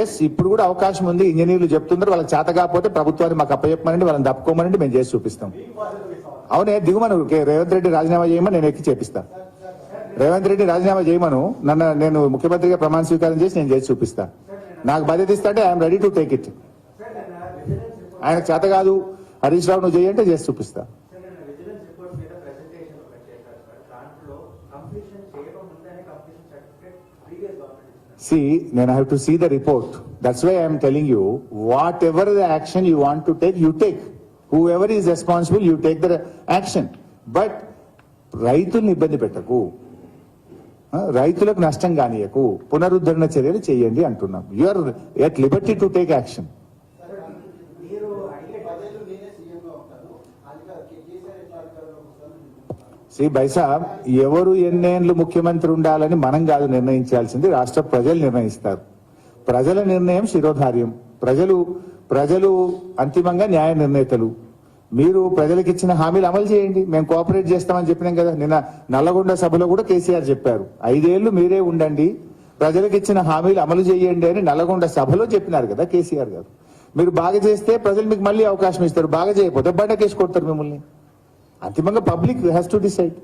Yes ఇప్పుడు కూడా అవకాశం ఉంది. ఇంజనీర్లు చెప్తున్నారు వాళ్ళకి చేత కాకపోతే ప్రభుత్వాన్ని మాకు అప్పచెప్పమనండి వాళ్ళని తప్పుకోమనండి మేము చేసి చూపిస్తాం. అవునే దిగుమను రేవంత్ రెడ్డి రాజీనామా చేయమని నేను ఎక్కి చేపిస్తా. రేవంత్ రెడ్డి రాజీనామా చేయమను నన్ను నేను ముఖ్యమంత్రిగా ప్రమాణ స్వీకారం చేసి నేను చేసి చూపిస్తా. నాకు బాధ్యత ఇస్తా అంటే I am ready to take it. ఆయనకు చేత కాదు హరీష్ రావు నువ్వు చేయంటే చేసి చూపిస్తా. See, then I have to see the report. That's why I am telling you, whatever the action you want to take, you take. Whoever is responsible, you take the action. But రైతుల్ని ఇబ్బంది పెట్టకు రైతులకు నష్టం కానీయకు పునరుద్ధరణ చర్యలు చేయండి అంటున్నాం you are at liberty to take action Shri బైసాబ్ ఎవరు ఎన్నేళ్ళు ముఖ్యమంత్రి ఉండాలని మనం కాదు నిర్ణయించాల్సింది రాష్ట్ర ప్రజలు నిర్ణయిస్తారు. ప్రజల నిర్ణయం శిరోధార్యం. ప్రజలు ప్రజలు అంతిమంగా న్యాయ నిర్ణేతలు. మీరు ప్రజలకు ఇచ్చిన హామీలు అమలు చేయండి. మేము కోఆపరేట్ చేస్తామని చెప్పినాం కదా నిన్న నల్లగొండ సభలో కూడా కేసీఆర్ చెప్పారు. ఐదేళ్ళు మీరే ఉండండి. ప్రజలకు ఇచ్చిన హామీలు అమలు చేయండి అని నల్లగొండ సభలో చెప్పినారు కదా కేసీఆర్ గారు. మీరు బాగా చేస్తే ప్రజలు మీకు మళ్ళీ అవకాశం ఇస్తారు. బాగా చేయకపోతే బండకేసి కొడతారు మిమ్మల్ని. అంతిమంగా పబ్లిక్ హ్యాస్ టు డిసైడ్